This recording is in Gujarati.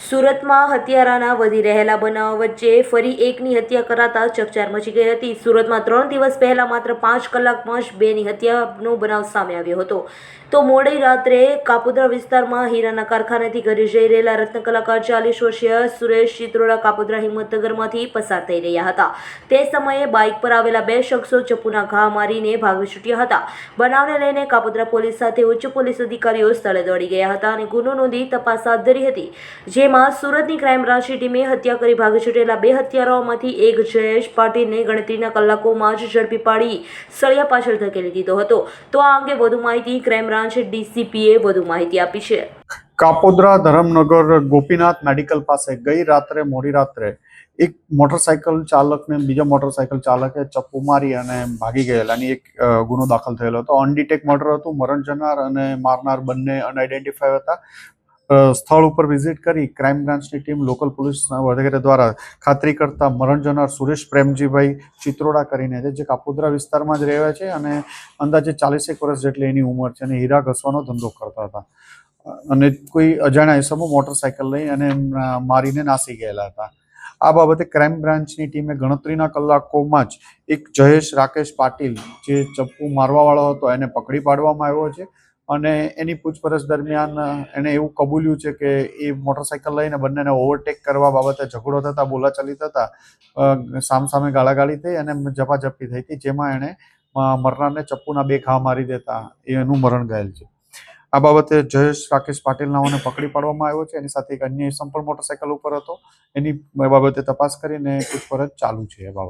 સુરતમાં હત્યારાના વધી રહેલા બનાવ વચ્ચે ફરી એકની હત્યા કરાતા ચકચાર મચી ગઈ હતી. સુરતમાં ત્રણ દિવસ પહેલા માત્ર પાંચ કલાકમાં જ બેની હત્યાનો બનાવ સામે આવ્યો હતો. તો મોડી રાત્રે કાપોદ્રા વિસ્તારમાં હીરાના કારખાનેથી ઘરે જઈ રહેલા રત્ન કલાકાર ચાલીસ વર્ષીય સુરેશ ચિત્રોડા કાપોદ્રા હિંમતનગરમાંથી પસાર થઈ રહ્યા હતા. તે સમયે બાઇક પર આવેલા બે શખ્સો ચપ્પુના ઘા મારીને ભાગી છૂટ્યા હતા. બનાવને લઈને કાપોદ્રા પોલીસ સાથે ઉચ્ચ પોલીસ અધિકારીઓ સ્થળે દોડી ગયા હતા અને ગુનો નોંધી તપાસ હાથ ધરી હતી. જેમાં સુરતની ક્રાઇમ બ્રાન્ચની ટીમે હત્યા કરી ભાગી છૂટેલા બે હત્યારાઓમાંથી એક જયેશ પાટીલને ગણતરીના કલાકોમાં જ ઝડપી પાડી સળિયા પાછળ ધકેલી દીધો હતો. તો આ અંગે વધુ માહિતી ક્રાઇમ બ્રાન્ચ ડીસીપીએ વધુ માહિતી આપી છે. કાપોદ્રા ધરમનગર ગોપીનાથ મેડિકલ પાસે ગઈ રાત્રે, મોડી રાત્રે એક મોટરસાયકલ ચાલકને બીજા મોટરસાયકલ ચાલકે ચપ્પુ મારી અને ભાગી ગયેલાની એક ગુનો દાખલ થયેલો હતો. અનડિટેક મર્ડર હતું, મરણ જનાર અને મારનાર બંને અનઆઇડેન્ટિફાય હતા. સ્થળ ઉપર વિઝિટ કરી ક્રાઇમ બ્રાન્ચની ટીમ લોકલ પોલીસ વગેરે દ્વારા ખાતરી કરતા મરણ જનાર સુરેશ પ્રેમજીભાઈ ચિત્રોડા કરીને છે, જે કાપોદ્રા વિસ્તારમાં જ રહે છે અને અંદાજે ચાલીસેક વર્ષ જેટલી એની ઉંમર છે અને હીરા ઘસવાનો ધંધો કરતા હતા. અને કોઈ અજાણ્યા હિસાબો મોટરસાયકલ લઈ અને મારીને નાસી ગયેલા હતા. આ બાબતે ક્રાઇમ બ્રાન્ચની ટીમે ગણતરીના કલાકોમાં જ એક જયેશ રાકેશ પાટીલ જે ચપ્પુ મારવાવાળો હતો એને પકડી પાડવામાં આવ્યો છે. અને એની પૂછપરછ દરમિયાન એણે એવું કબૂલ્યું છે કે એ મોટરસાયકલ લઈને બંનેને ઓવરટેક કરવા બાબતે ઝઘડો થતા, બોલાચાલી થતા સામસામે ગાળાગાળી થઈ અને ઝપાઝપી થઈ હતી, જેમાં એણે મરનારને ચપ્પુના બે ઘા મારી દેતા, એનું મરણ ગયેલ છે. આ બાબતે જયેશ રાકેશ પાટીલ નાઓને પકડી પાડવામાં આવ્યો છે. એની સાથે એક અન્ય પણ મોટરસાયકલ ઉપર હતો. એની બાબતે તપાસ કરીને પૂછપરછ ચાલુ છે એ બાબતે.